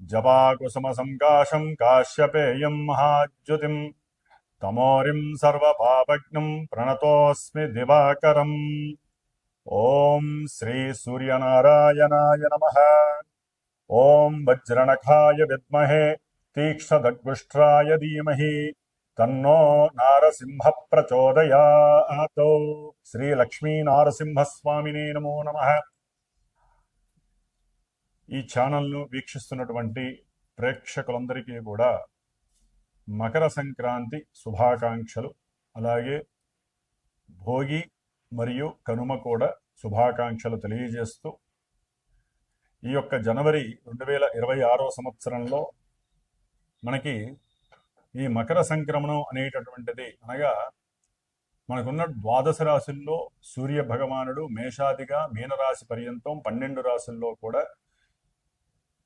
జపాకుసుమసంకాశం కాశ్యపేయం మహాజ్యుతిం తమోరిం సర్వపాపజ్ఞం ప్రణతోస్మి దివాకరం ఓం శ్రీ సూర్యనారాయణాయ నమ ఓం వజ్రణఖాయ విద్మహే తీక్ష్ణదగ్గుష్ట్రాయ ధీమహి తన్నో నారసింహ ప్రచోదయాత్ శ్రీ లక్ష్మీ నారసింహస్వామినే నమో నమః ఈ ఛానల్ను వీక్షిస్తున్నటువంటి ప్రేక్షకులందరికీ కూడా మకర సంక్రాంతి శుభాకాంక్షలు. అలాగే భోగి మరియు కనుమ కూడా శుభాకాంక్షలు తెలియజేస్తూ ఈ యొక్క జనవరి రెండు వేల ఇరవై ఆరో సంవత్సరంలో మనకి ఈ మకర సంక్రమణం అనేటటువంటిది అనగా మనకున్న ద్వాదశ రాశుల్లో సూర్య భగవానుడు మేషాదిగా మీనరాశి పర్యంతం పన్నెండు రాశుల్లో కూడా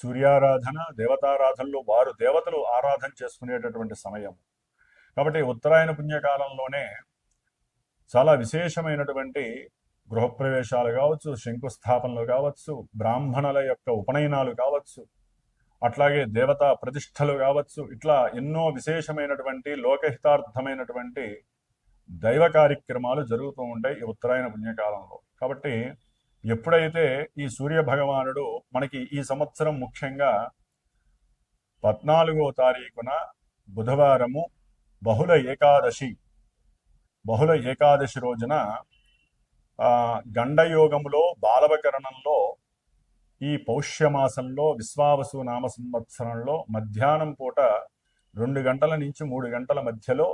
సూర్యారాధన దేవతారాధనలో వారు దేవతలు ఆరాధన చేసుకునేటటువంటి సమయం కాబట్టి ఉత్తరాయణ పుణ్యకాలంలోనే చాలా విశేషమైనటువంటి గృహప్రవేశాలు కావచ్చు శంకుస్థాపనలు కావచ్చు బ్రాహ్మణుల యొక్క ఉపనయనాలు కావచ్చు అట్లాగే దేవతా ప్రతిష్టలు కావచ్చు ఇట్లా ఎన్నో విశేషమైనటువంటి లోకహితార్థమైనటువంటి దైవ కార్యక్రమాలు జరుగుతూ ఉంటాయి ఈ ఉత్తరాయణ పుణ్యకాలంలో. కాబట్టి ఎప్పుడైతే ఈ సూర్య భగవానుడు మనకి ఈ సంవత్సరం ముఖ్యంగా పద్నాలుగో తారీఖున బుధవారము బహుళ ఏకాదశి బహుళ ఏకాదశి రోజున గండయోగములో బాలవకరణంలో ఈ పౌష్యమాసంలో విశ్వావసు నామ సంవత్సరంలో మధ్యాహ్నం పూట రెండు గంటల నుంచి మూడు గంటల మధ్యలో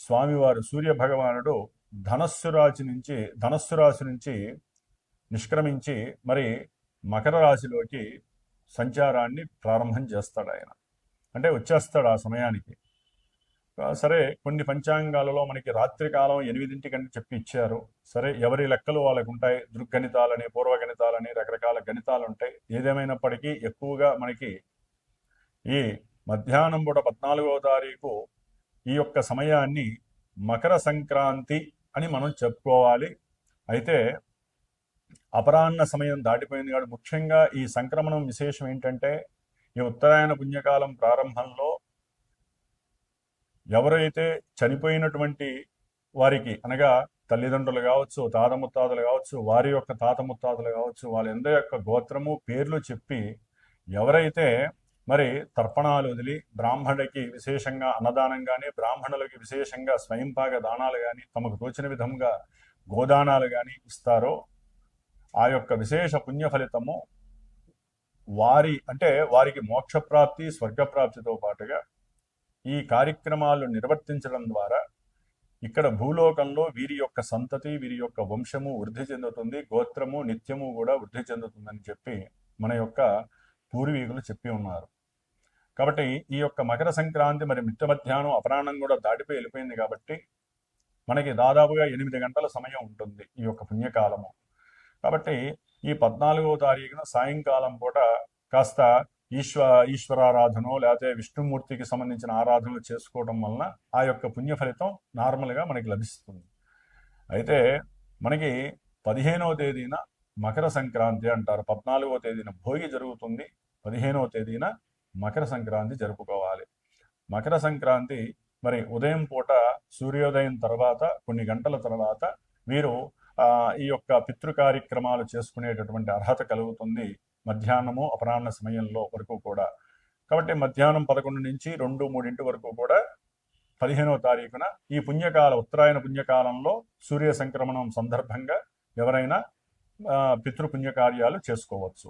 స్వామివారు సూర్య భగవానుడు ధనస్సు రాశి నుంచి ధనస్సు రాశి నుంచి నిష్క్రమించి మరి మకర రాశిలోకి సంచారాన్ని ప్రారంభం చేస్తాడు ఆయన. అంటే వచ్చేస్తాడు ఆ సమయానికి. సరే కొన్ని పంచాంగాలలో మనకి రాత్రికాలం ఎనిమిదింటి ఎనిమిదింటికంటే చెప్పి ఇచ్చారు. సరే ఎవరి లెక్కలు వాళ్ళకు ఉంటాయి? దృగ్గణితాలని పూర్వగణితాలని రకరకాల గణితాలు ఉంటాయి. ఏదేమైనప్పటికీ ఎక్కువగా మనకి ఈ మధ్యాహ్నం పూట పద్నాలుగవ తారీఖు ఈ యొక్క సమయాన్ని మకర సంక్రాంతి అని మనం చెప్పుకోవాలి. అయితే అపరాహ్న సమయం దాటిపోయింది కాబట్టి ముఖ్యంగా ఈ సంక్రమణం విశేషం ఏంటంటే ఈ ఉత్తరాయణ పుణ్యకాలం ప్రారంభంలో ఎవరైతే చనిపోయినటువంటి వారికి అనగా తల్లిదండ్రులు కావచ్చు తాత ముత్తాతలు కావచ్చు వారి యొక్క తాత ముత్తాతలు కావచ్చు వాళ్ళందరి యొక్క గోత్రము పేర్లు చెప్పి ఎవరైతే మరి తర్పణాలు వదిలి బ్రాహ్మణుడికి విశేషంగా అన్నదానం కానీ బ్రాహ్మణులకి విశేషంగా స్వయంపాక దానాలు కానీ తమకు తోచిన విధంగా గోదానాలు కానీ ఇస్తారో ఆ యొక్క విశేష పుణ్య ఫలితము వారి అంటే వారికి మోక్షప్రాప్తి స్వర్గప్రాప్తితో పాటుగా ఈ కార్యక్రమాలు నిర్వర్తించడం ద్వారా ఇక్కడ భూలోకంలో వీరి యొక్క సంతతి వీరి యొక్క వంశము వృద్ధి చెందుతుంది గోత్రము నిత్యము కూడా వృద్ధి చెందుతుందని చెప్పి మన యొక్క పూర్వీకులు చెప్పి ఉన్నారు. కాబట్టి ఈ యొక్క మకర సంక్రాంతి మరి మిట్ట మధ్యాహ్నం అపరాహ్నం కూడా దాటిపోయి వెళ్ళిపోయింది కాబట్టి మనకి దాదాపుగా ఎనిమిది గంటల సమయం ఉంటుంది ఈ యొక్క పుణ్యకాలము. కాబట్టి ఈ పద్నాలుగవ తారీఖున సాయంకాలం పూట కాస్త ఈశ్వ ఈశ్వరారాధన లేకపోతే విష్ణుమూర్తికి సంబంధించిన ఆరాధనలు చేసుకోవడం వలన ఆ యొక్క పుణ్య ఫలితం నార్మల్గా మనకి లభిస్తుంది. అయితే మనకి పదిహేనవ తేదీన మకర సంక్రాంతి అంటారు. పద్నాలుగవ తేదీన భోగి జరుగుతుంది. పదిహేనవ తేదీన మకర సంక్రాంతి జరుపుకోవాలి. మకర సంక్రాంతి మరి ఉదయం పూట సూర్యోదయం తర్వాత కొన్ని గంటల తర్వాత వీరు ఈ యొక్క పితృ కార్యక్రమాలు చేసుకునేటటువంటి అర్హత కలుగుతుంది మధ్యాహ్నము అపరాహ్న సమయంలో వరకు కూడా. కాబట్టి మధ్యాహ్నం పదకొండు నుంచి రెండు మూడింటి వరకు కూడా పదిహేనవ తారీఖున ఈ పుణ్యకాల ఉత్తరాయణ పుణ్యకాలంలో సూర్య సంక్రమణం సందర్భంగా ఎవరైనా పితృపుణ్యకార్యాలు పితృ పుణ్యకార్యాలు చేసుకోవచ్చు.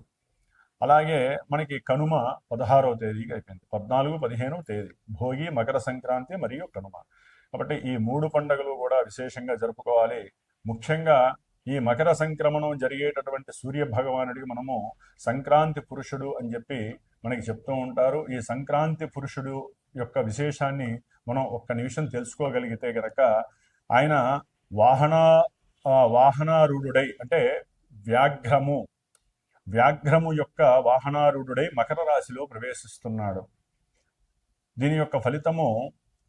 అలాగే మనకి కనుమ పదహారవ తేదీకి అయిపోయింది. పద్నాలుగు పదిహేను తేదీ. భోగి మకర సంక్రాంతి మరియు కనుమ. కాబట్టి ఈ మూడు పండుగలు కూడా విశేషంగా జరుపుకోవాలి. ముఖ్యంగా ఈ మకర సంక్రమణం జరిగేటటువంటి సూర్య భగవానుడికి మనము సంక్రాంతి పురుషుడు అని చెప్పి మనకి చెప్తూ ఉంటారు. ఈ సంక్రాంతి పురుషుడు యొక్క విశేషాన్ని మనం ఒక్క నిమిషం తెలుసుకోగలిగితే గనక ఆయన వాహన వాహనారూఢుడై అంటే వ్యాఘ్రము వ్యాఘ్రము యొక్క వాహనారూఢుడై మకర రాశిలో ప్రవేశిస్తున్నాడు. దీని యొక్క ఫలితము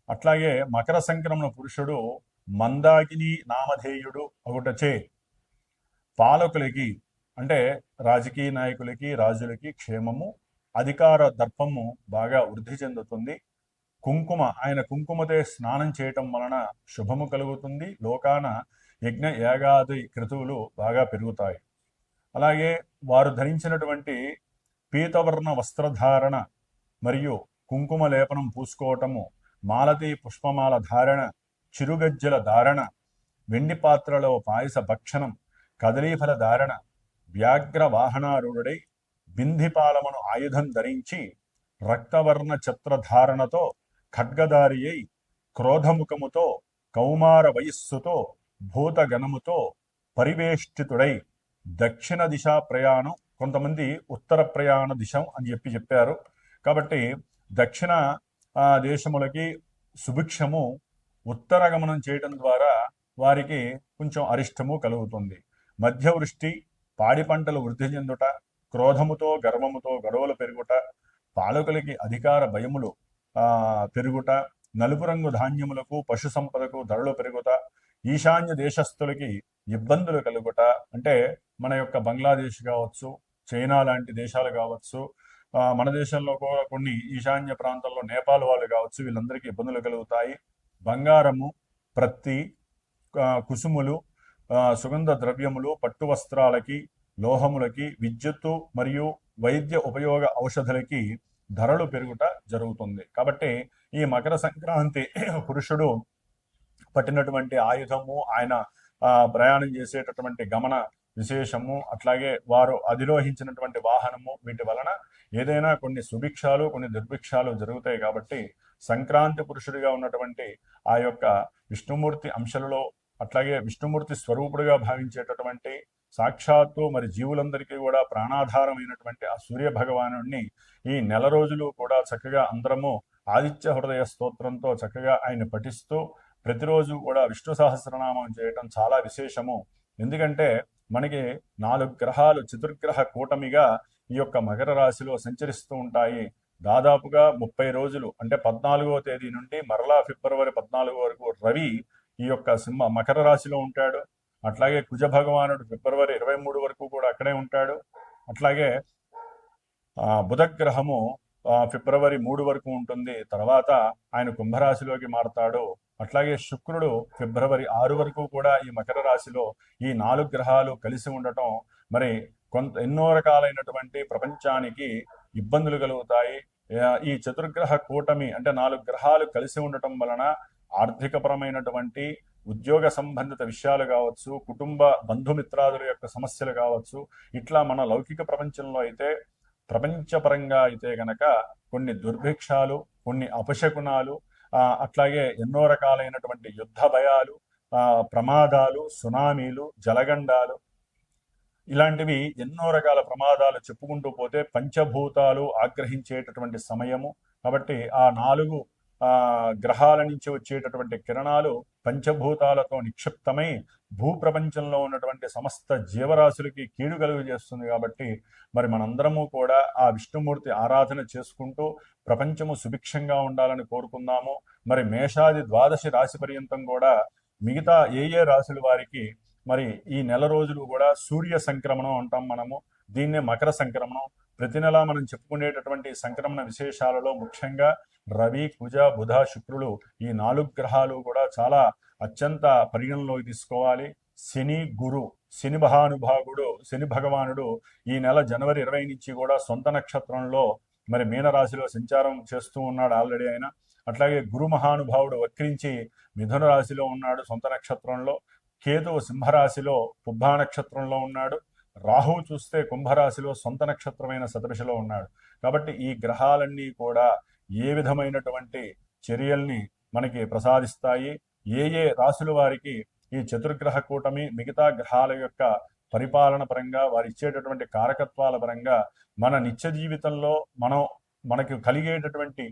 అట్లాగే మకర సంక్రమణ పురుషుడు మందాకిని నామధేయుడు ఒకటచే పాలకులకి అంటే రాజకీయ నాయకులకి రాజులకి క్షేమము అధికార దర్పము బాగా వృద్ధి చెందుతుంది. కుంకుమ ఆయన కుంకుమతే స్నానం చేయటం వలన శుభము కలుగుతుంది. లోకాన యజ్ఞ యాగాది క్రతువులు బాగా పెరుగుతాయి. అలాగే వారు ధరించినటువంటి పీతవర్ణ వస్త్రధారణ మరియు కుంకుమ లేపనం పూసుకోవటము మాలతీ పుష్పమాల ధారణ చిరుగజ్జల ధారణ వెండి పాత్రలో పాయస భక్షణం కదలీఫల ధారణ వ్యాఘ్ర వాహనారూఢుడై బింధిపాలమును ఆయుధం ధరించి రక్తవర్ణ ఛత్రధారణతో ఖడ్గదారి అయి క్రోధముఖముతో కౌమార వయస్సుతో భూతగణముతో పరివేష్టితుడై దక్షిణ దిశా ప్రయాణం కొంతమంది ఉత్తర ప్రయాణ దిశం అని చెప్పి చెప్పారు. కాబట్టి దక్షిణ దేశములకి సుభిక్షము ఉత్తర గమనం చేయటం ద్వారా వారికి కొంచెం అరిష్టము కలుగుతుంది. మధ్యవృష్టి పాడి పంటలు వృద్ధి చెందుట క్రోధముతో గర్వముతో గొడవలు పెరుగుట పాలకులకి అధికార భయములు ఆ, పెరుగుట నలుపు రంగు ధాన్యములకు పశు సంపదకు ధరలు పెరుగుట ఈశాన్య దేశస్థులకి ఇబ్బందులు కలుగుట అంటే మన యొక్క బంగ్లాదేశ్ కావచ్చు చైనా లాంటి దేశాలు కావచ్చు మన దేశంలో కూడా కొన్ని ఈశాన్య ప్రాంతాల్లో నేపాల్ వాళ్ళు కావచ్చు వీళ్ళందరికీ ఇబ్బందులు కలుగుతాయి. బంగారము ప్రత్తి కుసుములు సుగంధ ద్రవ్యములు పట్టు వస్త్రాలకి లోహములకి విద్యుత్తు మరియు వైద్య ఉపయోగ ఔషధులకి ధరలు పెరుగుట జరుగుతుంది. కాబట్టి ఈ మకర సంక్రాంతి పురుషుడు పట్టినటువంటి ఆయుధము ఆయన ఆ, ప్రయాణం చేసేటటువంటి గమన విశేషము అట్లాగే వారు అధిరోహించినటువంటి వాహనము వీటి వలన ఏదైనా కొన్ని సుభిక్షాలు కొన్ని దుర్భిక్షాలు జరుగుతాయి కాబట్టి సంక్రాంతి పురుషుడిగా ఉన్నటువంటి ఆ యొక్క విష్ణుమూర్తి అంశలలో అట్లాగే విష్ణుమూర్తి స్వరూపుడుగా భావించేటటువంటి సాక్షాత్తు మరి జీవులందరికీ కూడా ప్రాణాధారమైనటువంటి ఆ సూర్య భగవానుడిని ఈ నెల రోజులు కూడా చక్కగా అందరము ఆదిత్య హృదయ స్తోత్రంతో చక్కగా ఆయన పఠిస్తూ ప్రతిరోజు కూడా విష్ణు సహస్రనామం చేయటం చాలా విశేషము. ఎందుకంటే మనకి నాలుగు గ్రహాలు చతుర్గ్రహ కూటమిగా ఈ యొక్క మకర రాశిలో సంచరిస్తూ ఉంటాయి. దాదాపుగా ముప్పై రోజులు అంటే పద్నాలుగో తేదీ నుండి మరలా ఫిబ్రవరి పద్నాలుగు వరకు రవి ఈ యొక్క సింహ మకర రాశిలో ఉంటాడు. అట్లాగే కుజ భగవానుడు ఫిబ్రవరి ఇరవై మూడు వరకు కూడా అక్కడే ఉంటాడు. అట్లాగే ఆ, బుధ గ్రహము ఆ, ఫిబ్రవరి మూడు వరకు ఉంటుంది. తర్వాత ఆయన కుంభరాశిలోకి మారతాడు. అట్లాగే శుక్రుడు ఫిబ్రవరి ఆరు వరకు కూడా ఈ మకర రాశిలో ఈ నాలుగు గ్రహాలు కలిసి ఉండటం మరి కొంత ఎన్నో రకాలైనటువంటి ప్రపంచానికి ఇబ్బందులు కలుగుతాయి. ఈ చతుర్గ్రహ కూటమి అంటే నాలుగు గ్రహాలు కలిసి ఉండటం వలన ఆర్థికపరమైనటువంటి ఉద్యోగ సంబంధిత విషయాలు కావచ్చు కుటుంబ బంధుమిత్రాదుల యొక్క సమస్యలు కావచ్చు ఇట్లా మన లౌకిక ప్రపంచంలో అయితే ప్రపంచపరంగా అయితే గనక కొన్ని దుర్భిక్షాలు కొన్ని అపశకునాలు ఆ, అట్లాగే ఎన్నో రకాలైనటువంటి యుద్ధ భయాలు ఆ, ప్రమాదాలు సునామీలు జలగండాలు ఇలాంటివి ఎన్నో రకాల ప్రమాదాలు చెప్పుకుంటూ పోతే పంచభూతాలు ఆగ్రహించేటటువంటి సమయము. కాబట్టి ఆ నాలుగు ఆ గ్రహాల నుంచి వచ్చేటటువంటి కిరణాలు పంచభూతాలతో నిక్షిప్తమై భూప్రపంచంలో ఉన్నటువంటి సమస్త జీవరాశులకి కీడు కలుగు చేస్తుంది కాబట్టి మరి మనందరము కూడా ఆ విష్ణుమూర్తి ఆరాధన చేసుకుంటూ ప్రపంచము సుభిక్షంగా ఉండాలని కోరుకుందాము. మరి మేషాది ద్వాదశి రాశి పర్యంతం కూడా మిగతా ఏ ఏ రాశుల వారికి మరి ఈ నెల రోజులు కూడా సూర్య సంక్రమణం అంటాం మనము. దీన్నే మకర సంక్రమణం. ప్రతి నెల మనం చెప్పుకునేటటువంటి సంక్రమణ విశేషాలలో ముఖ్యంగా రవి కుజ బుధ శుక్రులు ఈ నాలుగు గ్రహాలు కూడా చాలా అత్యంత పరిగణలోకి తీసుకోవాలి. శని గురు శని మహానుభావుడు శని భగవానుడు ఈ నెల జనవరి ఇరవై నుంచి కూడా సొంత నక్షత్రంలో మరి మీనరాశిలో సంచారం చేస్తూ ఉన్నాడు ఆల్రెడీ ఆయన. అట్లాగే గురు మహానుభావుడు వక్రించి మిథున రాశిలో ఉన్నాడు సొంత నక్షత్రంలో. కేతువు సింహరాశిలో పుబ్బా నక్షత్రంలో ఉన్నాడు. రాహువు చూస్తే కుంభరాశిలో సొంత నక్షత్రమైన సదృశిలో ఉన్నాడు. కాబట్టి ఈ గ్రహాలన్నీ కూడా ఏ విధమైనటువంటి చర్యల్ని మనకి ప్రసాదిస్తాయి? ఏ ఏ రాశుల వారికి ఈ చతుర్గ్రహ కూటమి మిగతా గ్రహాల యొక్క పరిపాలన పరంగా వారు ఇచ్చేటటువంటి కారకత్వాల పరంగా మన నిత్య జీవితంలో మనం మనకు కలిగేటటువంటి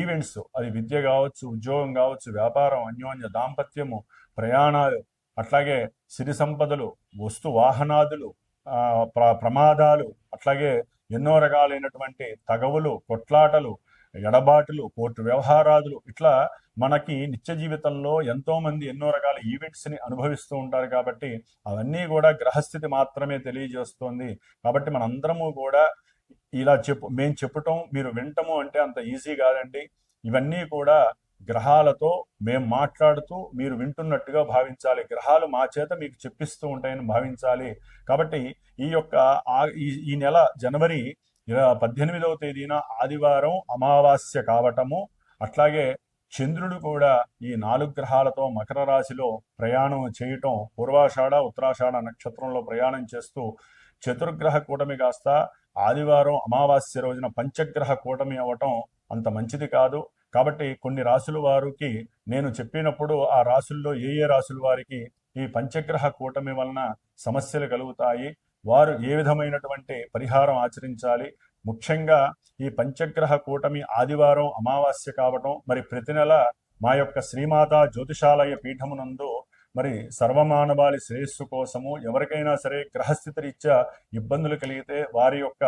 ఈవెంట్స్ అది విద్య కావచ్చు ఉద్యోగం కావచ్చు వ్యాపారం అన్యోన్య దాంపత్యము ప్రయాణాలు అట్లాగే సిరి సంపదలు వస్తు వాహనాదులు ఆ, ప్ర ప్రమాదాలు అట్లాగే ఎన్నో రకాలైనటువంటి తగవులు కొట్లాటలు ఎడబాటులు కోర్టు వ్యవహారాదులు ఇట్లా మనకి నిత్య జీవితంలో ఎంతో మంది ఎన్నో రకాల ఈవెంట్స్ని అనుభవిస్తూ ఉంటారు కాబట్టి అవన్నీ కూడా గ్రహస్థితి మాత్రమే తెలియజేస్తోంది. కాబట్టి మనందరము కూడా ఇలా చెప్పు మేము చెప్పటం మీరు వినటము అంటే అంత ఈజీ కాదండి. ఇవన్నీ కూడా గ్రహాలతో మేము మాట్లాడుతూ మీరు వింటున్నట్టుగా భావించాలి. గ్రహాలు మా చేత మీకు చెప్పిస్తూ ఉంటాయని భావించాలి. కాబట్టి ఈ యొక్క ఈ ఈ నెల జనవరి పద్దెనిమిదవ తేదీన ఆదివారం అమావాస్య కావటము. అట్లాగే చంద్రుడు కూడా ఈ నాలుగు గ్రహాలతో మకర రాశిలో ప్రయాణం చేయటం పూర్వాషాఢ ఉత్తరాషాఢ నక్షత్రంలో ప్రయాణం చేస్తూ చతుర్గ్రహ కూటమి కాస్త ఆదివారం అమావాస్య రోజున పంచగ్రహ కూటమి అవ్వటం అంత మంచిది కాదు. కాబట్టి కొన్ని రాసుల వారికి నేను చెప్పినప్పుడు ఆ రాసుల్లో ఏ ఏ రాసుల వారికి ఈ పంచగ్రహ కూటమి వలన సమస్యలు కలుగుతాయి వారు ఏ విధమైనటువంటి పరిహారం ఆచరించాలి ముఖ్యంగా ఈ పంచగ్రహ కూటమి ఆదివారం అమావాస్య కావటం మరి ప్రతి నెల మా యొక్క శ్రీమాత జ్యోతిషాలయ పీఠమునందు మరి సర్వమానవాళి శ్రేయస్సు కోసము ఎవరికైనా సరే గ్రహస్థితి రీత్యా ఇబ్బందులు కలిగితే వారి యొక్క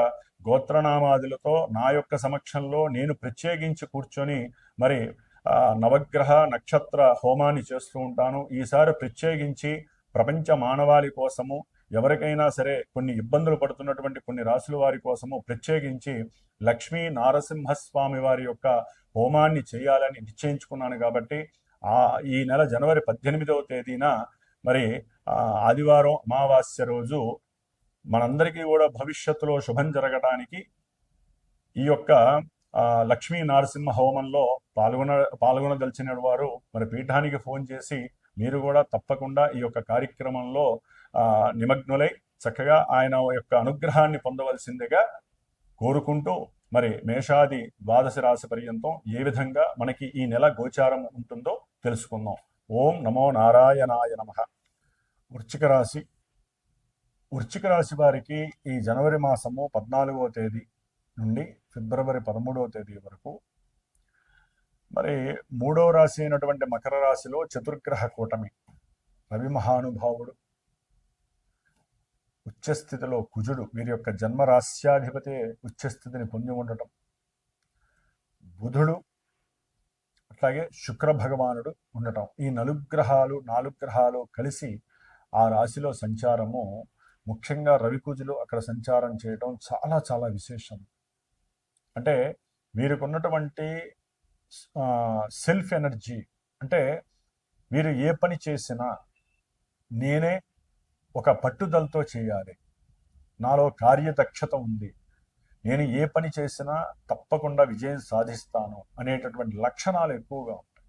గోత్రనామాదులతో నా యొక్క సమక్షంలో నేను ప్రత్యేకించి కూర్చొని మరి నవగ్రహ నక్షత్ర హోమాన్ని చేస్తూ ఉంటాను. ఈసారి ప్రత్యేకించి ప్రపంచ మానవాళి కోసము ఎవరికైనా సరే కొన్ని ఇబ్బందులు పడుతున్నటువంటి కొన్ని రాసుల వారి కోసము ప్రత్యేకించి లక్ష్మీ నారసింహస్వామి వారి యొక్క హోమాన్ని చేయాలని నిశ్చయించుకున్నాను కాబట్టి ఈ నెల జనవరి పద్దెనిమిదవ తేదీన మరి ఆ, ఆదివారం అమావాస్య రోజు మనందరికీ కూడా భవిష్యత్తులో శుభం జరగడానికి ఈ యొక్క లక్ష్మీ నరసింహ హోమంలో పాల్గొన పాల్గొనదలిచిన వారు మరి పీఠానికి ఫోన్ చేసి మీరు కూడా తప్పకుండా ఈ యొక్క కార్యక్రమంలో ఆ, నిమగ్నులై చక్కగా ఆయన యొక్క అనుగ్రహాన్ని పొందవలసిందిగా కోరుకుంటూ మరి మేషాది ద్వాదశ రాశి పర్యంతం ఏ విధంగా మనకి ఈ నెల గోచారం ఉంటుందో తెలుసుకుందాం. ఓం నమో నారాయణాయ నమ. వృచ్చిక రాశి. వృచ్చిక రాశి వారికి ఈ జనవరి మాసము పద్నాలుగవ తేదీ నుండి ఫిబ్రవరి పదమూడవ తేదీ వరకు. మరి మూడవ రాశి అయినటువంటి మకర రాశిలో చతుర్గ్రహ కూటమి. రవి మహానుభావుడు. ఉచ్చస్థితిలో కుజుడు వీరి యొక్క జన్మరాశ్యాధిపతి ఉచ్చస్థితిని పొంది ఉండటం. బుధుడు అట్లాగే శుక్ర భగవానుడు ఉండటం. ఈ నలుగ్రహాలు నాలుగు గ్రహాలు కలిసి ఆ రాశిలో సంచారము ముఖ్యంగా రవి కుజులు అక్కడ సంచారం చేయటం చాలా చాలా విశేషం. అంటే వీరికున్నటువంటి సెల్ఫ్ ఎనర్జీ అంటే వీరు ఏ పని చేసినా నేనే ఒక పట్టుదలతో చేయాలి. నాలో కార్యదక్షత ఉంది. నేను ఏ పని చేసినా తప్పకుండా విజయం సాధిస్తాను అనేటటువంటి లక్షణాలు ఎక్కువగా ఉంటాయి.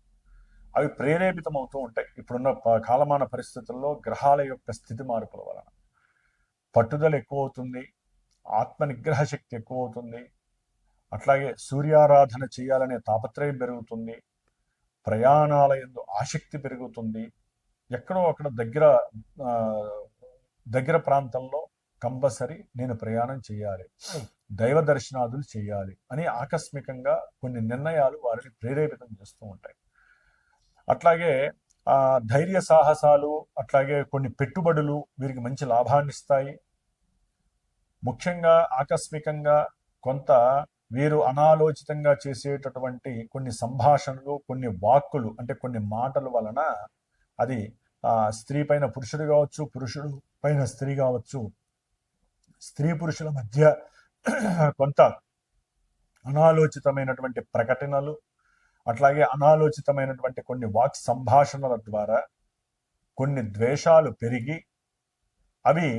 అవి ప్రేరేపితం అవుతూ ఉంటాయి. ఇప్పుడున్న ప- కాలమాన పరిస్థితుల్లో గ్రహాల యొక్క స్థితి మార్పుల వలన. పట్టుదల ఎక్కువ అవుతుంది ఆత్మ నిగ్రహ శక్తి ఎక్కువ అవుతుంది అట్లాగే సూర్యారాధన చేయాలనే తాపత్రయం పెరుగుతుంది. ప్రయాణాల యందు ఆసక్తి పెరుగుతుంది. ఎక్కడో అక్కడ దగ్గర దగ్గర ప్రాంతంలో కంపల్సరీ నేను ప్రయాణం చేయాలి. దైవ దర్శనాదులు చేయాలి అని ఆకస్మికంగా కొన్ని నిర్ణయాలు వారిని ప్రేరేపితం చేస్తూ ఉంటాయి. అట్లాగే ఆ ధైర్య సాహసాలు అట్లాగే కొన్ని పెట్టుబడులు వీరికి మంచి లాభాన్ని ఇస్తాయి. ముఖ్యంగా ఆకస్మికంగా కొంత వీరు అనాలోచితంగా చేసేటటువంటి కొన్ని సంభాషణలు కొన్ని వాక్కులు అంటే కొన్ని మాటల వలన అది స్త్రీ పైన పురుషుడు కావచ్చు పురుషుడు పైన స్త్రీ కావచ్చు స్త్రీ పురుషుల మధ్య కొంత అనాలోచితమైనటువంటి ప్రకటనలు అట్లాగే అనాలోచితమైనటువంటి కొన్ని వాక్ సంభాషణల ద్వారా కొన్ని ద్వేషాలు పెరిగి అవి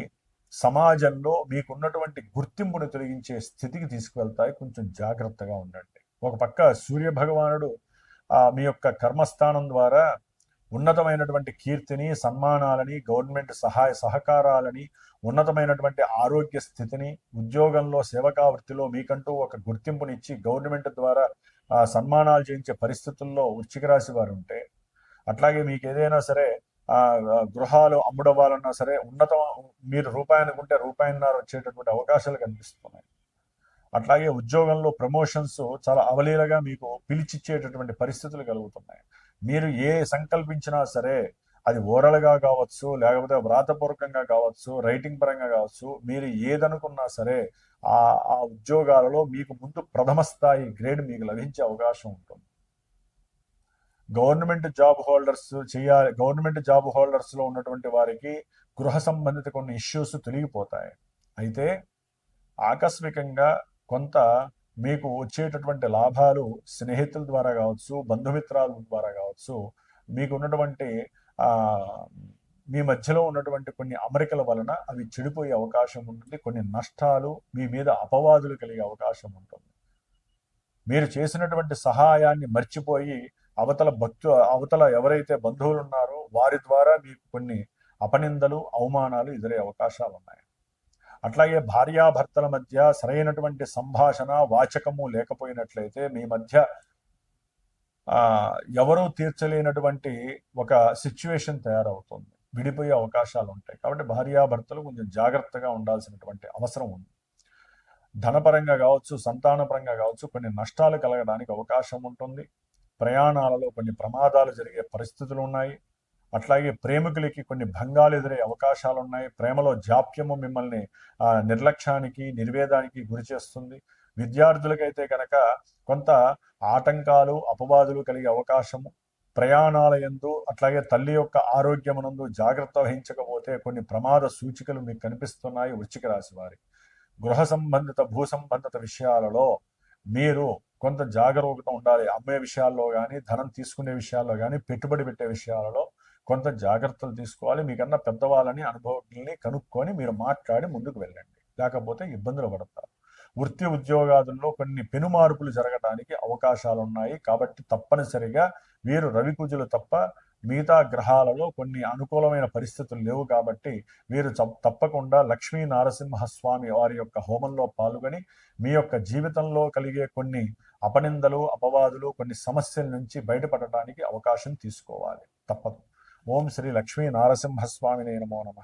సమాజంలో మీకున్నటువంటి గుర్తింపును తొలగించే స్థితికి తీసుకువెళ్తాయి. కొంచెం జాగ్రత్తగా ఉండండి. ఒక పక్క సూర్య భగవానుడు మీ యొక్క కర్మస్థానం ద్వారా ఉన్నతమైనటువంటి కీర్తిని సన్మానాలని గవర్నమెంట్ సహాయ సహకారాలని ఉన్నతమైనటువంటి ఆరోగ్య స్థితిని ఉద్యోగంలో సేవకా వృత్తిలో మీకంటూ ఒక గుర్తింపునిచ్చి గవర్నమెంట్ ద్వారా సన్మానాలు చేయించే పరిస్థితుల్లో వృచ్చిక రాశి వారు ఉంటే అట్లాగే మీకు ఏదైనా సరే ఆ గృహాలు అమ్ముడవ్వాలన్నా సరే ఉన్నత మీరు రూపాయి అనుకుంటే రూపాయిన్నర వచ్చేటటువంటి అవకాశాలు కనిపిస్తున్నాయి. అట్లాగే ఉద్యోగంలో ప్రమోషన్స్ చాలా అవలీలగా మీకు పిలిచిచ్చేటటువంటి పరిస్థితులు కలుగుతున్నాయి. మీరు ఏ సంకల్పించినా సరే అది ఓరల్గా కావచ్చు లేకపోతే వ్రాతపూర్వకంగా కావచ్చు రైటింగ్ పరంగా కావచ్చు మీరు ఏదనుకున్నా సరే ఆ ఆ ఉద్యోగాలలో మీకు ముందు ప్రథమ స్థాయి గ్రేడ్ మీకు లభించే అవకాశం ఉంటుంది. గవర్నమెంట్ జాబ్ హోల్డర్స్ చేయాలి గవర్నమెంట్ జాబ్ హోల్డర్స్లో ఉన్నటువంటి వారికి గృహ సంబంధిత కొన్ని ఇష్యూస్ తొలగిపోతాయి. అయితే ఆకస్మికంగా కొంత మీకు వచ్చేటటువంటి లాభాలు స్నేహితుల ద్వారా కావచ్చు బంధుమిత్రాల ద్వారా కావచ్చు మీకు ఉన్నటువంటి మీ మధ్యలో ఉన్నటువంటి కొన్ని అమరికల వలన అవి చెడిపోయే అవకాశం ఉంటుంది. కొన్ని నష్టాలు మీ మీద అపవాదులు కలిగే అవకాశం ఉంటుంది. మీరు చేసినటువంటి సహాయాన్ని మర్చిపోయి అవతల భక్తు అవతల ఎవరైతే బంధువులు ఉన్నారో వారి ద్వారా మీకు కొన్ని అపనిందలు అవమానాలు ఎదురే అవకాశాలు ఉన్నాయి. అట్లాగే భార్యాభర్తల మధ్య సరైనటువంటి సంభాషణ వాచకము లేకపోయినట్లయితే మీ మధ్య ఎవరూ తీర్చలేనటువంటి ఒక సిచ్యువేషన్ తయారవుతుంది. విడిపోయే అవకాశాలు ఉంటాయి. కాబట్టి భార్యాభర్తలు కొంచెం జాగ్రత్తగా ఉండాల్సినటువంటి అవసరం ఉంది. ధనపరంగా కావచ్చు సంతానపరంగా కావచ్చు కొన్ని నష్టాలు కలగడానికి అవకాశం ఉంటుంది. ప్రయాణాలలో కొన్ని ప్రమాదాలు జరిగే పరిస్థితులు ఉన్నాయి. అట్లాగే ప్రేమికులకి కొన్ని భంగాలు ఎదురే అవకాశాలు ఉన్నాయి ప్రేమలో జాప్యము మిమ్మల్ని నిర్లక్ష్యానికి నిర్వేదానికి గురి చేస్తుంది. విద్యార్థులకైతే కనుక కొంత ఆటంకాలు అపవాదులు కలిగే అవకాశము ప్రయాణాల యందు అట్లాగే తల్లి యొక్క ఆరోగ్యమునందు జాగ్రత్త వహించకపోతే కొన్ని ప్రమాద సూచికలు మీకు కనిపిస్తున్నాయి వృశ్చిక రాశి వారి గృహ సంబంధిత భూ సంబంధిత విషయాలలో మీరు కొంత జాగరూకత ఉండాలి. అమ్మే విషయాల్లో కానీ ధనం తీసుకునే విషయాల్లో కానీ పెట్టుబడి పెట్టే విషయాలలో కొంత జాగ్రత్తలు తీసుకోవాలి మీకన్నా పెద్దవాళ్ళని అనుభవజ్ఞుల్ని కనుక్కొని మీరు మాట్లాడి ముందుకు వెళ్ళండి. లేకపోతే ఇబ్బందులు పడతారు. వృత్తి ఉద్యోగాదుల్లో కొన్ని పెనుమార్పులు జరగడానికి అవకాశాలు ఉన్నాయి కాబట్టి తప్పనిసరిగా వీరు రవికుజులు తప్ప మిగతా గ్రహాలలో కొన్ని అనుకూలమైన పరిస్థితులు లేవు కాబట్టి వీరు తప్పకుండా లక్ష్మీ నారసింహస్వామి వారి యొక్క హోమంలో పాల్గొని మీ యొక్క జీవితంలో కలిగే కొన్ని అపనిందలు అపవాదులు కొన్ని సమస్యల నుంచి బయటపడటానికి అవకాశం తీసుకోవాలి. తప్పదు. ఓం శ్రీ లక్ష్మీ నారసింహస్వామినే నమో నమ.